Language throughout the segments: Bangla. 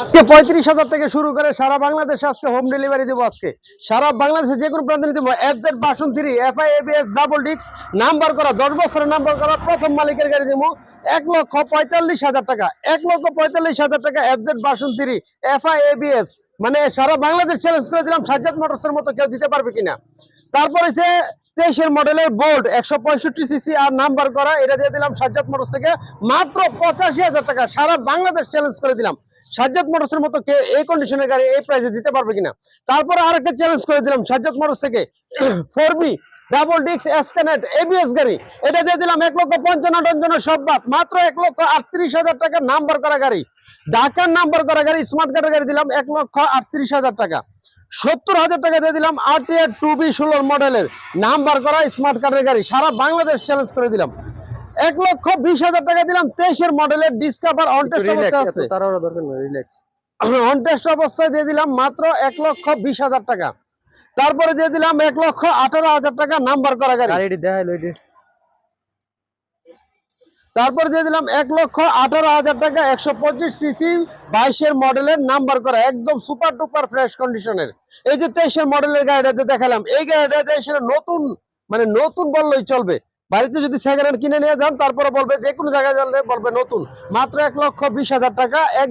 আজকে পঁয়ত্রিশ হাজার থেকে শুরু করে সারা বাংলাদেশে আজকে হোম ডেলিভারি দেবো আজকে। সারা বাংলাদেশে যে কোনো প্রান্তে দেবো FZ version three FI ABS double ডিক্স নাম্বার করা, দশ বছরের নাম্বার করা, প্রথম মালিকের গাড়ি দেবো। এক লক্ষ পঁয়তাল্লিশ হাজার টাকা, এক লক্ষ পঁয়তাল্লিশ হাজার টাকা FZ version three FI ABS মানে সারা বাংলাদেশ চ্যালেঞ্জ করে দিলাম, সাজ্জাদ মোটরসের মতো কেউ দিতে পারবে কিনা। তারপরে সে তেইশের মডেলের বোল্ট একশো পঁয়ষট্টি সিসি আর নাম্বার করা, এটা দিয়ে দিলাম সাজ্জাদ মোটরস থেকে মাত্র পঁচাশি হাজার টাকা। সারা বাংলাদেশ চ্যালেঞ্জ করে দিলাম। সাজ্জাদ মোটরসের মতো কে এই কন্ডিশনের গাড়ি এই প্রাইসে দিতে পারবে কিনা? তারপরে আরেকটা চ্যালেঞ্জ করে দিলাম সাজ্জাদ মোটরস থেকে। ফোর বি ডাবল ডিক্স এসকানেট এবিএস গাড়ি। এটা দিয়ে দিলাম এক লক্ষ পঞ্চান্ন জন্য সব বাদ মাত্র এক লক্ষ আটত্রিশ হাজার টাকা নাম্বার করা গাড়ি। ঢাকার নাম্বার করা গাড়ি স্মার্ট কার্ডের গাড়ি দিলাম এক লক্ষ আটত্রিশ হাজার টাকা। সত্তর হাজার টাকা দিয়ে দিলাম আরটিআর টু বি ষোলোর মডেলের নাম্বার করা স্মার্ট কার্ডের গাড়ি। সারা বাংলাদেশ চ্যালেঞ্জ করে দিলাম। এক লক্ষ বিশ হাজার টাকা দিলাম তেইশের মডেলের ডিসকাভার অন টেস্ট অবস্থায় আছে। অবস্থায় দিয়ে দিলাম মাত্র এক লক্ষ বিশ হাজার টাকা। তারপরে দিয়ে দিলাম এক লক্ষ আঠারো হাজার টাকা নাম্বার করা গাড়ি। তারপরে দিয়ে দিলাম এক লক্ষ আঠারো হাজার টাকা একশো পঁচিশ সিসি বাইশের মডেলের নাম্বার করা একদম সুপার ডুপার ফ্রেশ কন্ডিশনের এই যে তেইশের মডেলের গাড়িটা যে দেখালাম এই গাড়িটা যে নতুন মানে নতুন বললেই চলবে। বাড়িতে যদি সেকেন্ড হ্যান্ড কিনে নিয়ে যান তারপরে বলবে যে কোনো জায়গায় জানলে বলবে নতুন। মাত্র এক লক্ষ বিশ হাজার টাকা এক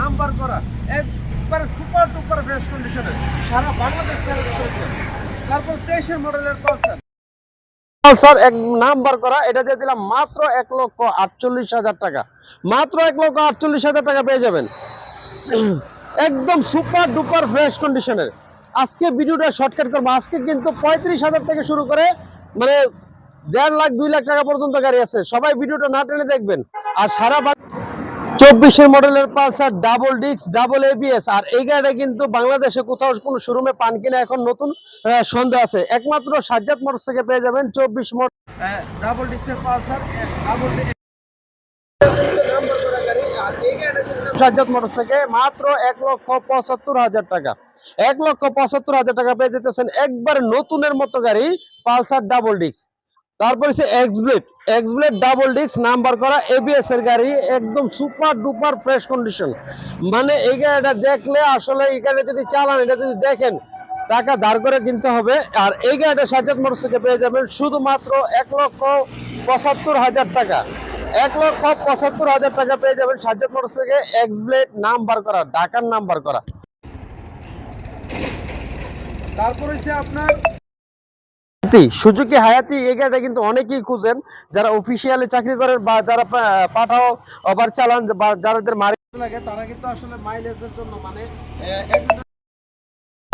নাম্বার করা একবারে সুপার ডুপার ফ্রেশ কন্ডিশনের সারা বাংলাদেশ তারপর তেইশের মডেলের পালসার পালসার এক নাম্বার করা এটা দিয়ে দিলাম মাত্র এক লক্ষ আটচল্লিশ হাজার টাকা। মাত্র এক লক্ষ আটচল্লিশ হাজার টাকা পেয়ে যাবেন। একদম সুপার ডুপার ফ্রেশ কন্ডিশনের আজকে ভিডিওটা শর্টকাট করব। আজকে কিন্তু পঁয়ত্রিশ হাজার থেকে শুরু করে মানে দেড় লাখ, দুই লাখ টাকা পর্যন্ত গাড়ি আছে। সবাই ভিডিওটা না টেনে দেখবেন। আর সারা চব্বিশের মডেলের পালসার ডাবল ডিক্স ডাবল এবিএস আর এই গাড়িটা কিন্তু বাংলাদেশে কোথাও কোনো শোরুমে পান কিনা এখন নতুন সন্দেহ আছে। একমাত্র সাজ্জাদ মোটরস থেকে পেয়ে যাবেন চব্বিশ মডেল ডাবল ডিক্সের পালসার ডাবল সাজ্জাদ মোটরস থেকে মাত্র এক লক্ষ পঁচাত্তর হাজার টাকা। এক লক্ষ পঁচাত্তর হাজার টাকা পেয়ে যেতেছেন একবার নতুনের মতো গাড়ি, পালসার ডাবল ডিক্স তারপরে সে এক্সব্লেড এক্সব্লেড ডাবল ডিক্স নাম্বার করা এবিএস এর গাড়ি, একদম সুপার ডুপার ফ্রেশ কন্ডিশন। মানে এই গাড়িটা দেখলে আসলে এই গাড়ি যদি চালান, এটা যদি দেখেন, টাকা ধার করে কিনতে হবে। আর এই গাড়িটা সাজ্জাদ মোটরস থেকে পেয়ে যাবেন শুধুমাত্র এক লক্ষ পঁচাত্তর হাজার টাকা। এক লক্ষ পঁচাত্তর হাজার টাকা পেয়ে যাবেন সাজ্জাদ মোটরস থেকে এক্সব্লেড নাম্বার করা ঢাকার নাম্বার করা। তারপর হচ্ছে আপনার সুজুকি হায়াতি এই গাড়িটা কিন্তু অনেকেই খুঁজেন। যারা অফিসিয়ালি চাকরি করেন বা যারা পাঠাও ওভার চালান বা যাদের মার্কেট লাগে তারা কিন্তু আসলে মাইলেজের জন্য মানে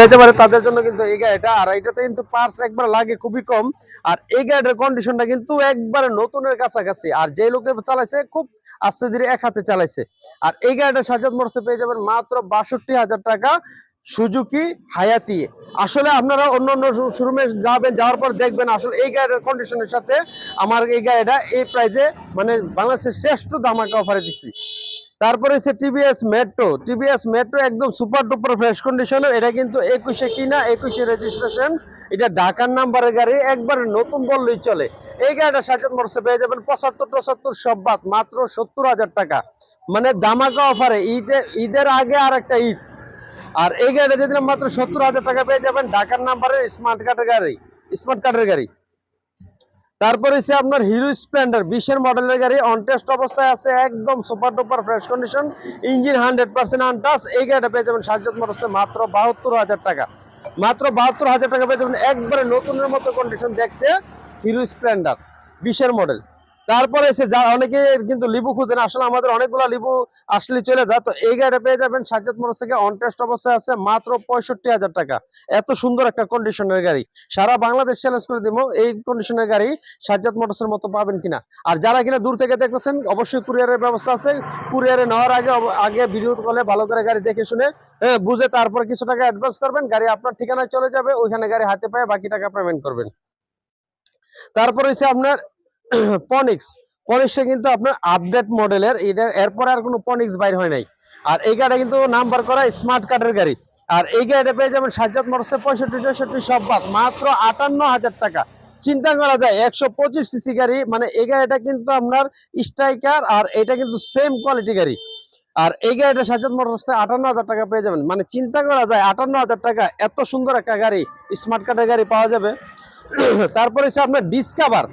যেতে পারে, তাদের জন্য কিন্তু এই গাড়িটা, আর এটাতে কিন্তু পার্স একবার লাগে খুবই কম। আর এই গাড়িটার কন্ডিশনটা কিন্তু একবারে নতুনের কাছাকাছি। আর যে লোকে চালাইছে, খুব আস্তে ধীরে এক হাতে চালাইছে। আর এই গাড়িটা সাজাদ মরতে পেয়ে যাবেন মাত্র বাষট্টি হাজার টাকা সুজুকি হায়াতি। আসলে আপনারা অন্য অন্য শোরুমে যাবেন, যাওয়ার পর দেখবেন আসলে এই গাড়ির কন্ডিশনের সাথে আমার এই গাড়িটা এই প্রাইজে মানে বাংলাদেশের শ্রেষ্ঠ দামাকা অফারে দিচ্ছি তারপরে হচ্ছে টিভিএস মেট্রো টিভিএস মেট্রো একদম সুপার ডুপার ফ্রেশ কন্ডিশনের এটা কিন্তু একুশে কিনা, একুশে রেজিস্ট্রেশন এটা ঢাকার নাম্বারের গাড়ি, একবার নতুন বললেই চলে। এই গাড়িটা সাজাত মরসে পেয়ে যাবেন পঁচাত্তর পঁচাত্তর, সব বাদ, মাত্র সত্তর হাজার টাকা। মানে দামাকা অফারে ঈদে, ঈদের আগে আর একটা ঈদ। আর এই গাড়িটা দিলাম মাত্র সত্তর হাজার টাকা পেয়ে যাবেন ঢাকার নাম্বারের স্মার্ট কার্ডের গাড়ি স্মার্ট কার্ডের গাড়ি। তারপরে হচ্ছে আপনার হিরো স্প্লেন্ডার বিশের মডেলের গাড়ি অন টেস্ট অবস্থায় আছে, একদম super duper fresh condition engine hundred percent untouched এই গাড়িটা পেয়ে যাবেন সাজ্জাদ মোটরসে মাত্র বাহাত্তর হাজার টাকা। মাত্র বাহাত্তর হাজার টাকা পেয়ে যাবেন একবারে নতুনের মতো কন্ডিশন দেখতে হিরো স্প্লেন্ডার বিশের মডেল। তারপরে এসে যা অনেকে কিন্তু লিবু খুঁজেন আসলে আমাদের অনেকগুলো লিবু আসলে চলে যায়। তো এই গাড়িটা পেয়ে যাবেন সাজ্জাদ মোটরস থেকে। অন টেস্ট অবস্থায় আছে মাত্র পঁয়ষট্টি হাজার টাকা। এত সুন্দর একটা কন্ডিশনের গাড়ি। সারা বাংলাদেশ চ্যালেঞ্জ করে দিব এই কন্ডিশনের গাড়ি সাজ্জাদ মোটরসের মতো পাবেন কিনা। আর যারা কিনা দূর থেকে দেখতেছেন, অবশ্যই কুরিয়ারের ব্যবস্থা আছে। কুরিয়ারে নেওয়ার আগে আগে ভিডিও কলে ভালো করে গাড়ি দেখে শুনে বুঝে তারপর কিছু টাকা অ্যাডভান্স করবেন। গাড়ি আপনার ঠিকানায় চলে যাবে, ওইখানে গাড়ি হাতে পায়ে বাকি টাকা পেমেন্ট করবেন। তারপর হচ্ছে আপনার পনিক্স পনিক্সটা কিন্তু আপনার আপডেট মডেলের এটা এরপরে আর কোনো পনিক্স বাইর হয় নাই। আর এই গাড়িটা কিন্তু নাম্বার করা স্মার্ট কার্ডের গাড়ি। আর এই গাড়িটা পেয়ে যাবেন সাজ্জাদ মোটরসে পঁয়ষট্টি, চৌষট্টি সব বাদ মাত্র আটান্ন হাজার টাকা। চিন্তা করা যায়, একশো পঁচিশ সিসি গাড়ি মানে এই গাড়িটা কিন্তু আপনার স্ট্রাইকার আর এটা কিন্তু সেম কোয়ালিটি গাড়ি। আর এই গাড়িটা সাজাত মোটরসে আটান্ন হাজার টাকা পেয়ে যাবেন। মানে চিন্তা করা যায়, আটান্ন হাজার টাকা, এত সুন্দর একটা গাড়ি স্মার্ট কার্ডের গাড়ি পাওয়া যাবে। তারপরে হচ্ছে আপনার ডিসকাভার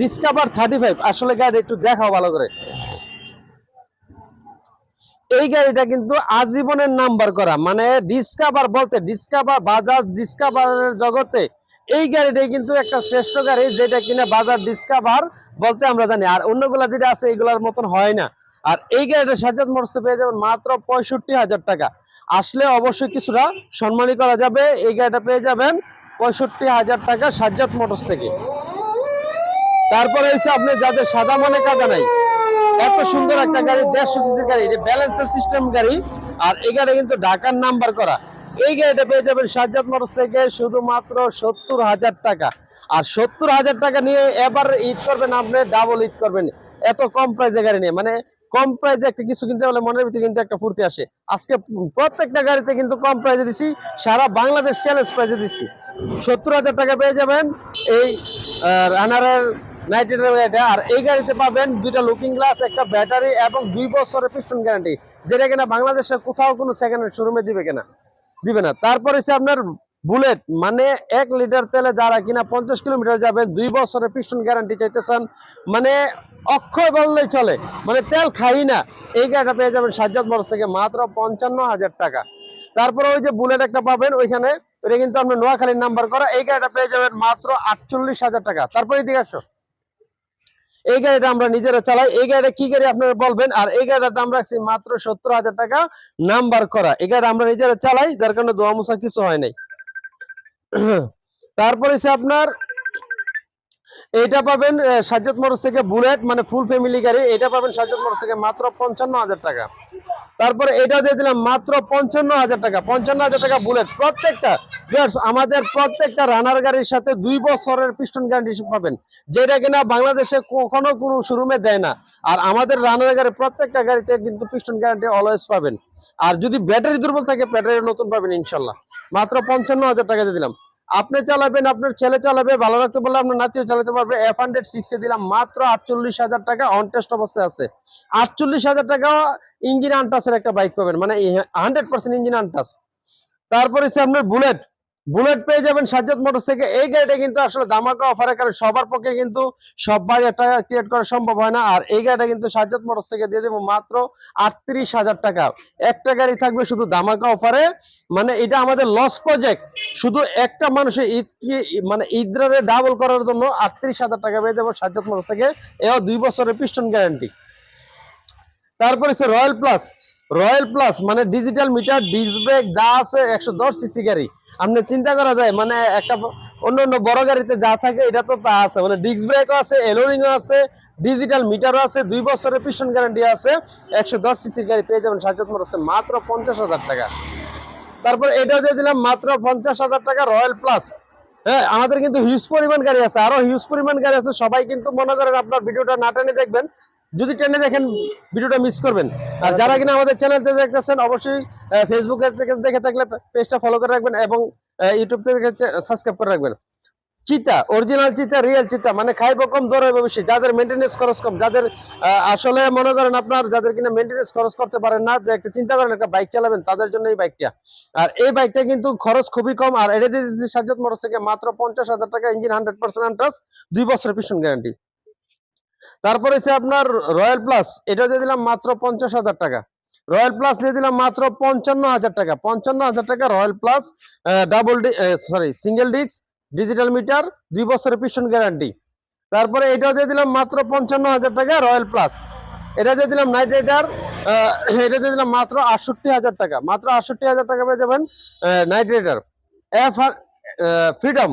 ডিসকাভার থার্টি ফাইভ আসলে গাড়ি একটু দেখাও ভালো করে। এই গাড়িটা কিন্তু আজীবনের নাম্বার করা। মানে ডিসকাভার বলতে ডিসকাভার বাজাজ ডিসকাভারের জগতে এই গাড়িটাই কিন্তু একটা শ্রেষ্ঠ গাড়ি, যেটা কিনা বাজাজ ডিসকাভার বলতে আমরা জানি। আর অন্যগুলা যেটা আছে এইগুলার মতন হয় না। আর এই গাড়িটা সাজাদ মোটরসে পেয়ে যাবেন মাত্র পঁয়ষট্টি হাজার টাকা। আসলে অবশ্যই কিছুটা সম্মানী করা যাবে। এই গাড়িটা পেয়ে যাবেন পঁয়ষট্টি হাজার টাকা সাজ্জাদ মোটরস থেকে। তারপরে হচ্ছে আপনি যাদের সাদা মনে কাদা নাই, এত সুন্দর একটা গাড়ি, দেড়শো সিসির গাড়ি, এটা ব্যালেন্সার সিস্টেম গাড়ি, আর এই গাড়ি কিন্তু ঢাকার নাম্বার করা। এই গাড়িটা পেয়ে যাবেন সাজ্জাদ মোটরস থেকে শুধুমাত্র সত্তর হাজার টাকা। আর সত্তর হাজার টাকা নিয়ে এবার ঈদ করবেন আপনি ডাবল ঈদ করবেন। এত কম প্রাইজে গাড়ি নিয়ে মানে কম প্রাইজে একটা কিছু কিনতে হলে মনের ভিতরে কিন্তু একটা ফুর্তি আসে। আজকে প্রত্যেকটা গাড়িতে কিন্তু কম প্রাইজে দিছি, সারা বাংলাদেশ চ্যালেঞ্জ প্রাইজে দিচ্ছি সত্তর হাজার টাকা পেয়ে যাবেন, এই রানারের নাইট গাড়িটা আর এই গাড়িতে পাবেন দুইটা লুকিং গ্লাস একটা ব্যাটারি এবং দুই বছরের পিস্টন গ্যারান্টি যেটা কিনা বাংলাদেশের কোথাও কোনো সেকেন্ড হ্যান্ড শোরুমে দিবে কিনা? দিবে না। তারপর হচ্ছে আপনার বুলেট মানে এক লিটার তেলে যারা কিনা পঞ্চাশ কিলোমিটার যাবে দুই বছরের পিস্টন গ্যারান্টি চাইতেছেন। মানে অক্ষয় বললেই চলে। মানে তেল খাই না। এই গাড়িটা পেয়ে যাবেন সাজ্জাদ মোটরস থেকে মাত্র পঞ্চান্ন হাজার টাকা। তারপরে ওই যে বুলেট একটা পাবেন ওইখানে ওটা কিন্তু আপনার নোয়াখালীর নাম্বার করা। এই গাড়িটা পেয়ে যাবেন মাত্র আটচল্লিশ হাজার টাকা। তারপরে এদিকে আসো। এই গাড়িটা আমরা নিজেরা চালাই। এই গাড়িটা কি গাড়ি আপনারা বলবেন? আর এই গাড়িটার দাম রাখছি মাত্র সত্তর হাজার টাকা নাম্বার করা। এই গাড়িটা আমরা নিজেরা চালাই, যার কারণে দোয়া মুসা কিছু হয় নাই। তারপরে হচ্ছে আপনার এটা পাবেন সাজ্জাদ মোটর থেকে বুলেট মানে ফুল ফ্যামিলি গাড়ি। এটা পাবেন সাজ্জাদ মোটর থেকে মাত্র পঞ্চান্ন হাজার টাকা। তারপরে এটা দিয়ে দিলাম মাত্র পঞ্চান্ন হাজার টাকা। পঞ্চান্ন হাজার টাকা বুলেট প্রত্যেকটা আমাদের প্রত্যেকটা রানার গাড়ির সাথে দুই বছরের পিস্টন গ্যারান্টি পাবেন। যেটা কিনা বাংলাদেশে কখনো কোনো শোরুমে দেয় না। আর আমাদের রানার গাড়ি প্রত্যেকটা গাড়িতে কিন্তু পিস্টন গ্যারান্টি অলওয়েজ পাবেন। আর যদি ব্যাটারি দুর্বল থাকে ব্যাটারি নতুন পাবেন ইনশাল্লাহ। মাত্র পঞ্চান্ন হাজার টাকা দিয়ে দিলাম। আপনি চালাবেন, আপনার ছেলে চালাবে, ভালো রাখতে পারলে আপনার নাতিও চালাতে পারবে। এফ হান্ড্রেড সিক্সে দিলাম মাত্র আটচল্লিশ হাজার টাকা অন টেস্ট অবস্থায় আছে। আটচল্লিশ হাজার টাকা ইঞ্জিন আনটাসের একটা বাইক পাবেন মানে হান্ড্রেড পার্সেন্ট ইঞ্জিন আনটাস তারপর হচ্ছে আপনার বুলেট বুলেট পেয়ে যাবেন সাজ্জাদ থেকে। এই গাড়িটা কিন্তু আসলে দামাকা অফারের কারণে সবার পক্ষে কিন্তু সব বাজার টাকা ক্রিয়েট করা সম্ভব হয় না। আর এই গাড়িটা কিন্তু সাজ্জাদ থেকে দিয়ে দেবো মাত্র আটত্রিশ হাজার টাকা। একটা গাড়ি থাকবে শুধু দামাকা অফারে মানে এটা আমাদের লস প্রজেক্ট শুধু একটা মানুষের ঈদ মানে ঈদরে ডাবল করার জন্য আটত্রিশ হাজার টাকা পেয়ে যাব সাজ্জাদ থেকে। এও দুই বছরের পিস্টন গ্যারান্টি তারপরে হচ্ছে রয়্যাল প্লাস রয়্যাল প্লাস মানে ডিজিটাল মিটার, ডিস্ক ব্রেক, যা আছে, একশো দশ সিসি গাড়ি। আপনি চিন্তা করা যায় মানে একটা অন্য অন্য বড় গাড়িতে যা থাকে, এটা তো তা আছে। মানে ডিস্ক ব্রেকও আছে, এলোরিংও আছে, ডিজিটাল মিটারও আছে, দুই বছরের পিস্টন গ্যারান্টি আছে, একশো দশ সিসি গাড়ি পেয়ে যাবেন সাজ্জাদ মোটরসে মাত্র পঞ্চাশ হাজার টাকা। তারপর এটা দিয়ে দিলাম মাত্র পঞ্চাশ হাজার টাকা রয়্যাল প্লাস। হ্যাঁ আমাদের কিন্তু হিউজ পরিমাণ গাড়ি আছে, আরও হিউজ পরিমাণ গাড়ি আছে, সবাই কিন্তু মনে করেন আপনার ভিডিওটা না টেনে দেখবেন যদি টেনে দেখেন, ভিডিওটা মিস করবেন। আর যারা কিনা আমাদের চ্যানেলতে দেখতেছেন, অবশ্যই ফেসবুক দেখে থাকলে পেজটা ফলো করে রাখবেন এবং ইউটিউব থেকে সাবস্ক্রাইব করে রাখবেন। চিতা অরিজিনাল চিতা রিয়েল চিতা মানে খাইব কম দৌড়াইব বেশি, যাদের মেনটেন্স খরচ কম, যাদের আসলে মনে করেন আপনার, যাদের কিনা মেনটেন্স খরচ করতে পারেন না, যে একটা চিন্তা করেন, একটা বাইক চালাবেন, তাদের জন্য এই বাইকটা আর এই বাইকটা কিন্তু খরচ খুবই কম, আর এটা যে সাজ্জাদ মোটর থেকে মাত্র পঞ্চাশ হাজার টাকা ইঞ্জিন হান্ড্রেড পার্সেন্ট দুই বছরের পিছন গ্যারান্টি তারপরে হচ্ছে আপনার রয়্যাল প্লাস এটা দিয়ে দিলাম মাত্র পঞ্চাশ হাজার টাকা। রয়্যাল প্লাস দিয়ে দিলাম মাত্র পঞ্চান্ন হাজার টাকা। পঞ্চান্ন হাজার টাকা royal plus double sorry single disc digital meter দুই বছরের পিছন গ্যারান্টি তারপরে এটাও দিয়ে দিলাম মাত্র পঞ্চান্ন হাজার টাকা রয়্যাল প্লাস এটা দিয়ে দিলাম নাইট রাইডার এটা দিয়ে দিলাম মাত্র আটষট্টি হাজার টাকা। মাত্র আটষট্টি হাজার টাকা পেয়ে যাবেন night rider F freedom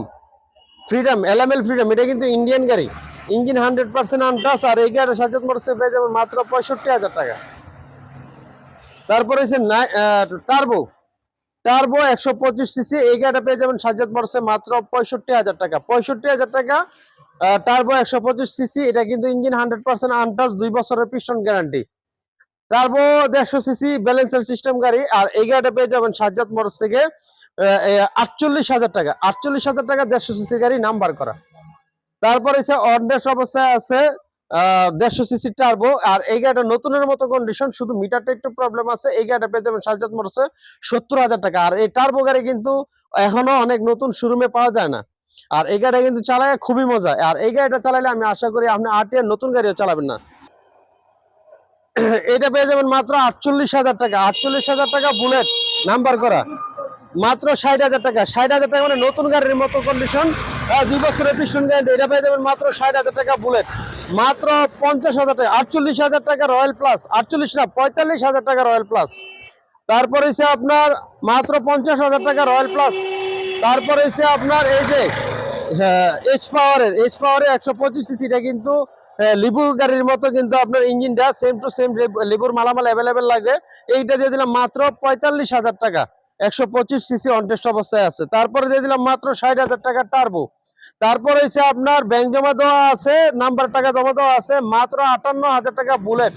freedom L freedom এটা কিন্তু ইন্ডিয়ান গাড়ি। ইঞ্জিন হান্ড্রেড পার্সেন্ট আনটাস আর এই সাজাত মোটরসে পেয়ে যাবেন মাত্র পঁয়ষট্টি হাজার টাকা। তারপরে হচ্ছে টার্বো টার্বো একশো পঁচিশ সিসি এই গাড়িটা পেয়ে যাবেন সাজাত মোটরসে মাত্র পঁয়ষট্টি হাজার টাকা। পঁয়ষট্টি হাজার টাকা টার্বো একশো পঁচিশ সিসি এটা কিন্তু ইঞ্জিন হান্ড্রেড পার্সেন্ট আনটাস দুই বছরের পিস্টন গ্যারান্টি টার্বো দেড়শো সিসি ব্যালেন্সার সিস্টেম গাড়ি, আর এই গাড়িটা পেয়ে যাবেন সাজ্জাদ মোটরস থেকে আটচল্লিশ হাজার টাকা। আটচল্লিশ হাজার টাকা দেড়শো সিসি গাড়ি নাম্বার করা। তারপর অনডেস অবস্থায় আছে দেড়শো সিসি টার্বো আর এই গাড়িটা নতুনের মতো কন্ডিশন শুধু মিটারটা একটু প্রবলেম আছে, এই গাড়িটা পেয়ে যাবেন সাজাত মোটরসে সত্তর হাজার টাকা। আর এই টার্বো গাড়ি কিন্তু এখনও অনেক নতুন শোরুমে পাওয়া যায় না। আর এই গাড়িটা কিন্তু চালায় খুবই মজা। আর এই গাড়িটা চালাইলে আমি আশা করি আপনি আরটিআর নতুন গাড়িও চালাবেন না। এটা পেয়ে যাবেন মাত্র আটচল্লিশ হাজার টাকা। আটচল্লিশ হাজার টাকা বুলেট নাম্বার করা। মাত্র ষাট হাজার টাকা। ষাট হাজার টাকা মানে নতুন গাড়ির মতো কন্ডিশন দুই বছরের পিছন গ্যারান্টি এটা পেয়ে যাবেন মাত্র ষাট হাজার টাকা বুলেট মাত্র পঞ্চাশ হাজার টাকা, আটচল্লিশ হাজার টাকা রয়্যাল প্লাস আটচল্লিশ না, পঁয়তাল্লিশ হাজার টাকা রয়্যাল প্লাস তারপর হচ্ছে আপনার মাত্র পঞ্চাশ হাজার টাকা রয়্যাল প্লাস তারপর হচ্ছে আপনার এই যে এইচ পাওয়ারের এইচ পাওয়ারের একশো পঁচিশ সিসি এটা কিন্তু লিবুর গাড়ির মতো কিন্তু আপনার ইঞ্জিনটা সেম টু সেম লিবুর মালামাল অ্যাভেলেবেল লাগবে। এইটা দিয়ে দিলাম মাত্র পঁয়তাল্লিশ হাজার টাকা। একশো পঁচিশ সিসি অনটেস্ট অবস্থায় আছে। তারপরে দিয়ে দিলাম মাত্র ষাট হাজার টাকা টার্বো তারপর হচ্ছে আপনার ব্যাংক জমা দেওয়া আছে নাম্বার টাকা জমা দেওয়া আছে মাত্র আটান্ন হাজার টাকা বুলেট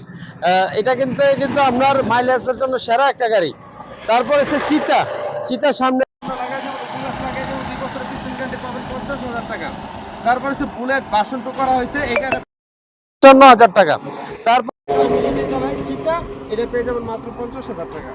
এটা কিন্তু কিন্তু আপনার মাইলেজের জন্য সেরা একটা গাড়ি। তারপর হচ্ছে চিতা। চিতার সামনে তারপর হচ্ছে বুলেট বাসন করা হয়েছে এখানে পঞ্চান্ন হাজার টাকা। তারপর চিতা এটা পেয়ে যাবেন মাত্র পঞ্চাশ হাজার টাকা।